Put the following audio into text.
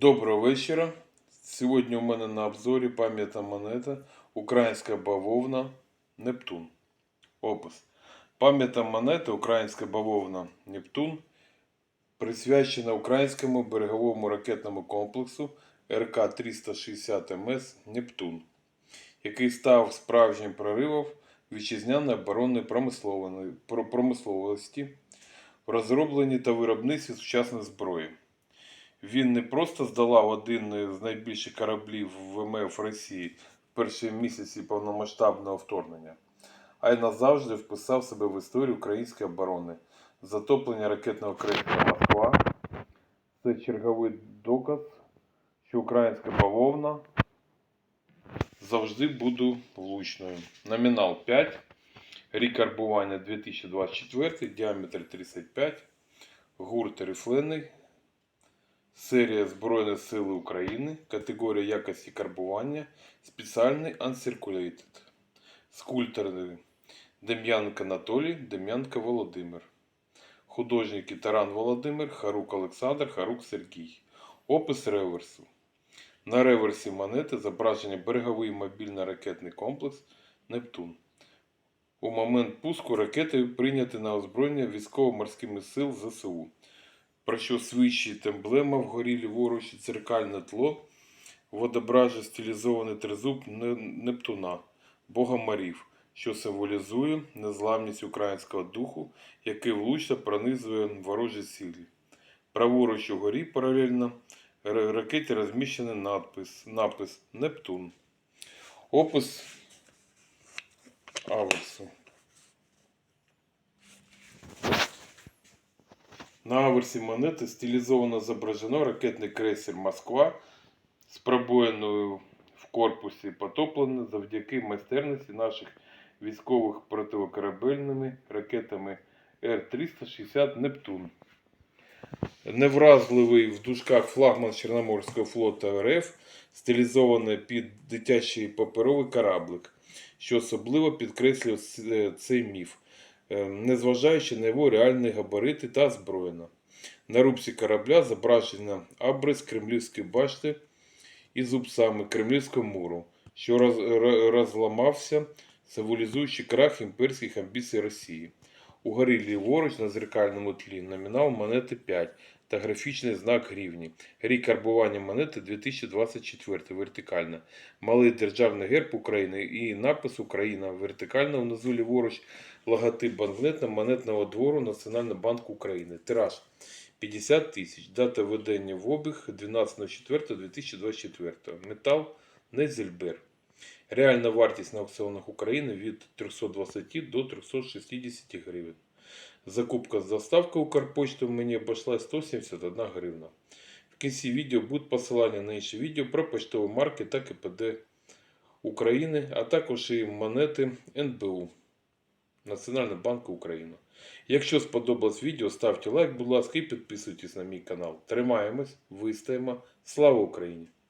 Доброго вечора. Сьогодні у мене на обзорі пам'ятна монета Українська бавовна Нептун. Опис. Пам'ятна монета Українська бавовна Нептун присвячена українському береговому ракетному комплексу РК-360 МС Нептун, який став справжнім проривом вітчизняної оборонної промисловості в розробленні та виробництві сучасної зброї. Він не просто здолав один з найбільших кораблів ВМФ Росії в перші місяці повномасштабного вторгнення, а й назавжди вписав себе в історію української оборони. Затоплення ракетного крейсера Москва це черговий доказ, що українська бавовна завжди буде влучною. Номінал 5, рік карбування 2024, діаметр 35, гурт рифлений, Серія Збройні Сили України, категорія якості карбування, спеціальний Uncirculated. Скульптори Дем'янко Анатолій, Дем'янко Володимир. Художники Таран Володимир, Харук Олександр, Харук Сергій. Опис реверсу. На реверсі монети зображення береговий мобільно-ракетний комплекс Нептун. У момент пуску ракети прийняті на озброєння військово-морськими сил ЗСУ про що свідчить емблема вгорі ліворуч і дзеркальне тло, водображує стилізований тризуб Нептуна, бога морів, що символізує незламність українського духу, який влучно пронизує ворожі сілі. Праворуч угорі паралельно ракеті розміщений надпис, напис Нептун. Опис аверсу. На аверсі монети стилізовано зображено ракетний крейсер Москва з пробоїною в корпусі потоплений завдяки майстерності наших військових противокорабельними ракетами Р-360 Нептун. Невразливий в дужках флагман Чорноморського флоту РФ, стилізований під дитячий паперовий кораблик, що особливо підкреслює цей міф е, незважаючи на його реальні габарити та зброєння. На рубці корабля зображена абрис кремлівської башти із зубцями кремлівського муру, що роз, розламався, символізуючи крах імперських амбіцій Росії. У горі ліворуч на зеркальному тлі номінал монети 5 та графічний знак гривні. Рік карбування монети 2024 вертикальна. Малий державний герб України і напис Україна вертикально внизу ліворуч логотип банкнетно-монетного двору Національного банку України. Тираж 50 тисяч. Дата введення в обіг 12.04.2024. Метал Незельбер. Реальна вартість на аукціонах України від 320 до 360 гривень. Закупка з доставкою Укрпочту мені обійшлась 171 гривна. В кінці відео будуть посилання на інші відео про поштові марки та КПД України, а також і монети НБУ. Національного банку України. Якщо сподобалось відео, ставте лайк, будь ласка, і підписуйтесь на мій канал. Тримаємось, вистоїмо. Слава Україні!